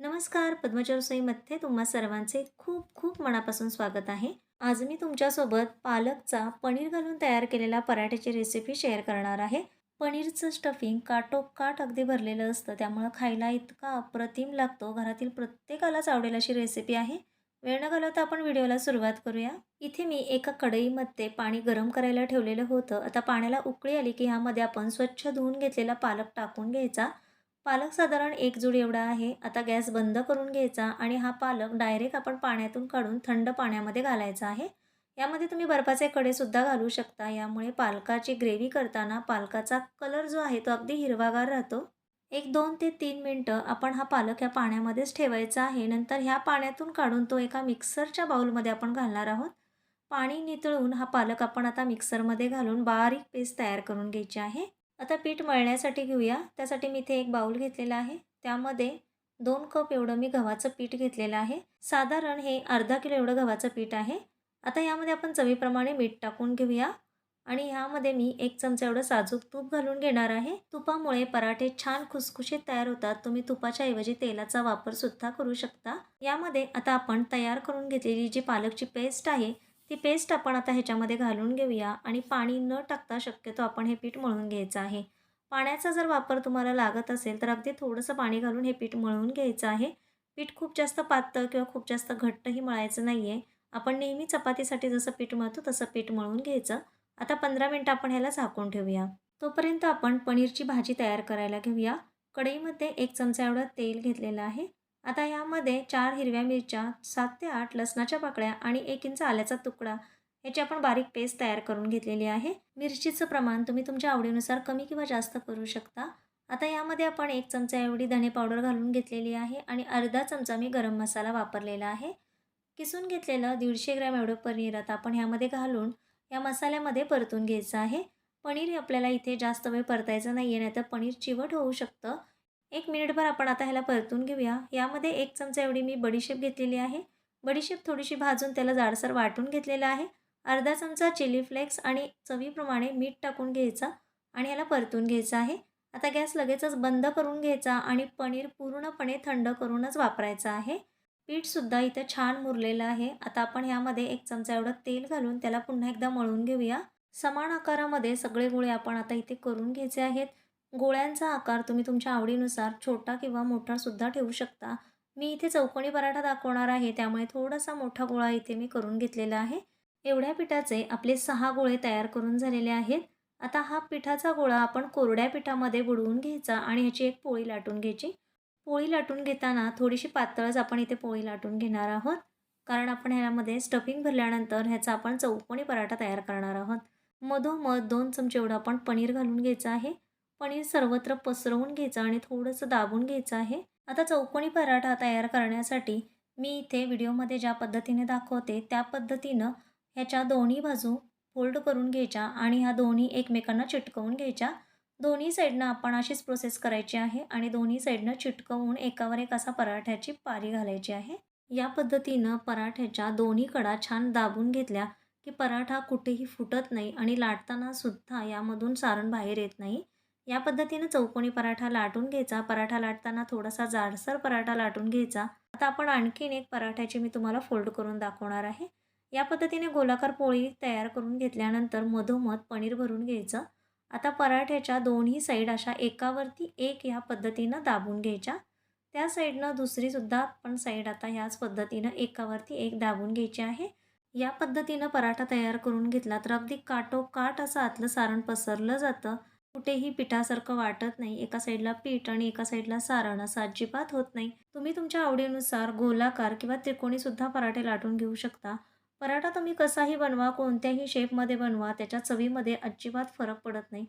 नमस्कार पद्मजा रसोईमध्ये तुम्हा सर्वांचे खूप खूप मनापासून स्वागत आहे. आज मी तुमच्यासोबत पालकचा पनीर घालून तयार केलेला पराठ्याची रेसिपी शेअर करणार आहे. पनीरचं स्टफिंग काटोकाट अगदी भरलेलं असतं त्यामुळं खायला इतका अप्रतिम लागतो. घरातील प्रत्येकालाच आवडेल अशी रेसिपी आहे. वेळ न घालवता आपण व्हिडिओला सुरुवात करूया. इथे मी एका कढईमध्ये पाणी गरम करायला ठेवलेलं होतं. आता पाण्याला उकळी आली की ह्यामध्ये आपण स्वच्छ धुवून घेतलेला पालक टाकून घ्यायचा. पालक साधारण एक जूड एवढा आहे. आता गॅस बंद करून घ्यायचा आणि हा पालक डायरेक्ट आपण पाण्यातून काढून थंड पाण्यामध्ये घालायचा आहे. यामध्ये तुम्ही बर्फाचे कडेसुद्धा घालू शकता. यामुळे पालकाची ग्रेव्ही करताना पालकाचा कलर जो आहे तो अगदी हिरवागार राहतो. एक दोन ते तीन मिनटं आपण हा पालक ह्या पाण्यामध्येच ठेवायचा आहे. नंतर ह्या पाण्यातून काढून तो एका मिक्सरच्या बाऊलमध्ये आपण घालणार आहोत. पाणी नितळून हा पालक आपण आता मिक्सरमध्ये घालून बारीक पेस्ट तयार करून घ्यायची आहे. आता पीठ मळण्यासाठी घेऊया. त्यासाठी मी इथे एक बाऊल घेतलेला आहे. त्यामध्ये दोन कप एवढं मी गव्हाचं पीठ घेतलेलं आहे. साधारण हे अर्धा किलो एवढं गव्हाचं पीठ आहे. आता यामध्ये आपण चवीप्रमाणे मीठ टाकून घेऊया. आणि ह्यामध्ये मी एक चमचा एवढं साजूक तूप घालून घेणार आहे. तुपामुळे पराठे छान खुसखुशीत तयार होतात. तुम्ही तुपाच्या ऐवजी तेलाचा वापर सुद्धा करू शकता. यामध्ये आता आपण तयार करून घेतलेली जी पालकची पेस्ट आहे ती पेस्ट आपण आता ह्याच्यामध्ये घालून घेऊया आणि पाणी न टाकता शक्यतो आपण हे पीठ मळून घ्यायचं आहे. पाण्याचा जर वापर तुम्हाला लागत असेल तर अगदी थोडंसं पाणी घालून हे पीठ मळून घ्यायचं आहे. पीठ खूप जास्त पातळ किंवा खूप जास्त घट्टही मळायचं नाही आहे आपण नेहमी चपातीसाठी जसं पीठ मळतो तसं पीठ मळून घ्यायचं. आता पंधरा मिनटं आपण ह्याला झाकून ठेवूया. तोपर्यंत आपण पनीरची भाजी तयार करायला घेऊया. कढईमध्ये एक चमचा एवढं तेल घेतलेलं आहे. आता यामध्ये चार हिरव्या मिरच्या सात ते आठ लसणाच्या पाकळ्या आणि एक इंच आल्याचा तुकडा. याची आपण बारीक पेस्ट तयार करून घेतलेली आहे. मिरचीचं प्रमाण तुम्ही तुमच्या आवडीनुसार कमी किंवा जास्त करू शकता. आता यामध्ये आपण एक चमचा एवढी धने पावडर घालून घेतलेली आहे आणि अर्धा चमचा मी गरम मसाला वापरलेला आहे. किसून घेतलेलं दीडशे ग्रॅम एवढं पनीर आता आपण ह्यामध्ये घालून या मसाल्यामध्ये परतून घ्यायचं आहे. पनीर आपल्याला इथे जास्त वेळ परतायचं नाही आहे नाही तर पनीर चिवट होऊ शकतं. एक मिनिटभर आपण आता ह्याला परतून घेऊया. यामध्ये एक चमचा एवढी मी बडीशेप घेतलेली आहे. बडीशेप थोडीशी भाजून त्याला जाडसर वाटून घेतलेलं आहे. अर्धा चमचा चिली फ्लेक्स आणि चवीप्रमाणे मीठ टाकून घ्यायचा आणि ह्याला परतून घ्यायचं आहे. आता गॅस लगेचच बंद करून घ्यायचा आणि पनीर पूर्णपणे थंड करूनच वापरायचं आहे. पीठसुद्धा इथं छान मुरलेलं आहे. आता आपण ह्यामध्ये एक चमचा एवढं तेल घालून त्याला पुन्हा एकदा मळून घेऊया. समान आकारामध्ये सगळे गोळे आपण आता इथे करून घ्यायचे आहेत. गोळ्यांचा आकार तुम्ही तुमच्या आवडीनुसार छोटा किंवा मोठासुद्धा ठेवू शकता. मी इथे चौकोनी पराठा दाखवणार आहे त्यामुळे थोडासा मोठा गोळा इथे मी करून घेतलेला आहे. एवढ्या पिठाचे आपले सहा गोळे तयार करून झालेले आहेत. आता हा पिठाचा गोळा आपण कोरड्या पिठामध्ये बुडवून घ्यायचा आणि ह्याची एक पोळी लाटून घ्यायची. पोळी लाटून घेताना थोडीशी पातळच आपण इथे पोळी लाटून घेणार आहोत. कारण आपण ह्यामध्ये स्टफिंग भरल्यानंतर ह्याचा आपण चौकोनी पराठा तयार करणार आहोत. मधोमध दोन चमचे एवढं आपण पनीर घालून घ्यायचं आहे. पनीर सर्वत्र पसरवून घ्यायचं आणि थोडंसं दाबून घ्यायचं आहे. आता चौकोनी पराठा तयार करण्यासाठी मी इथे व्हिडिओमध्ये ज्या पद्धतीने दाखवते त्या पद्धतीनं ह्याच्या दोन्ही बाजू फोल्ड करून घ्यायच्या आणि ह्या दोन्ही एकमेकांना चिटकवून घ्यायच्या. दोन्ही साईडनं आपण अशीच प्रोसेस करायची आहे आणि दोन्ही साईडनं चिटकवून एकावर एक असा पराठ्याची पारी घालायची आहे. या पद्धतीनं पराठ्याच्या दोन्ही कडा छान दाबून घेतल्या की पराठा कुठेही फुटत नाही आणि लाटताना सुद्धा यामधून सारण बाहेर येत नाही. या पद्धतीनं चौकोनी पराठा लाटून घ्यायचा. पराठा लाटताना थोडासा जाडसर पराठा लाटून घ्यायचा. आता आपण आणखीन एक पराठ्याची मी तुम्हाला फोल्ड करून दाखवणार आहे. या पद्धतीने गोलाकार पोळी तयार करून घेतल्यानंतर मधोमध पनीर भरून घ्यायचं. आता पराठ्याच्या दोन्ही साईड अशा एकावरती एक ह्या पद्धतीनं दाबून घ्यायच्या. त्या साईडनं दुसरीसुद्धा पण साईड आता ह्याच पद्धतीनं एकावरती एक दाबून घ्यायची आहे. या पद्धतीनं पराठा तयार करून घेतला तर अगदी काटोकाट असं आतलं सारण पसरलं जातं. कुठेही पिठासारखं वाटत नाही. एका साईडला पीठ आणि एका साईडला सारण असं अजिबात होत नाही. तुम्ही तुमच्या आवडीनुसार गोलाकार किंवा त्रिकोणीसुद्धा पराठे लाटून घेऊ शकता. पराठा तुम्ही कसाही बनवा कोणत्याही शेपमध्ये बनवा त्याच्या चवीमध्ये अजिबात फरक पडत नाही.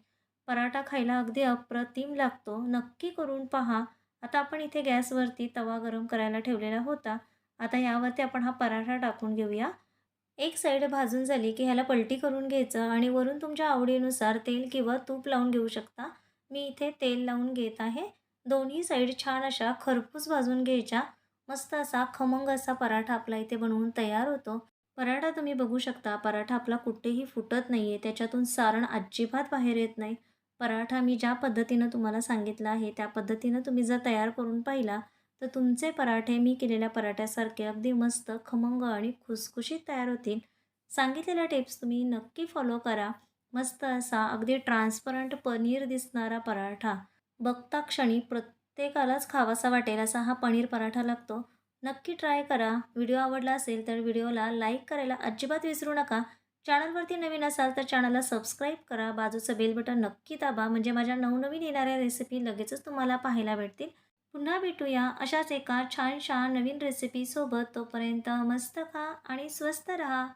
पराठा खायला अगदी अप्रतिम लागतो. नक्की करून पहा. आता आपण इथे गॅसवरती तवा गरम करायला ठेवलेला होता. आता यावरती आपण हा पराठा टाकून घेऊया. एक साईड भाजून झाली की ह्याला पलटी करून घ्यायचं आणि वरून तुमच्या आवडीनुसार तेल किंवा तूप लावून घेऊ शकता. मी इथे तेल लावून घेत आहे. दोन्ही साईड छान अशा खरपूस भाजून घ्यायच्या. मस्त असा खमंग असा पराठा आपला इथे बनवून तयार होतो. पराठा तुम्ही बघू शकता. पराठा आपला कुठेही फुटत नाही आहे त्याच्यातून सारण अजिबात बाहेर येत नाही. पराठा मी ज्या पद्धतीनं तुम्हाला सांगितलं आहे त्या पद्धतीनं तुम्ही जर तयार करून पाहिला तर तुमचे पराठे मी केलेल्या पराठ्यासारखे अगदी मस्त खमंग आणि खुसखुशीत तयार होतील. सांगितलेल्या टिप्स तुम्ही नक्की फॉलो करा. मस्त असा अगदी ट्रान्सपरंट पनीर दिसणारा पराठा. बघता क्षणी प्रत्येकालाच खावासा वाटेल असा हा पनीर पराठा लागतो. नक्की ट्राय करा. व्हिडिओ आवडला असेल तर व्हिडिओला लाईक करायला अजिबात विसरू नका. चॅनलवरती नवीन असाल तर चॅनलला सबस्क्राईब करा. बाजूचं बेल बटन नक्की दाबा. म्हणजे माझ्या नवनवीन येणाऱ्या रेसिपी लगेचच तुम्हाला पाहायला भेटतील. पुन्हा भेटूया अशाच एका छानशा नवीन रेसिपीसोबत तोपर्यंत मस्त खा आणि स्वस्त रहा.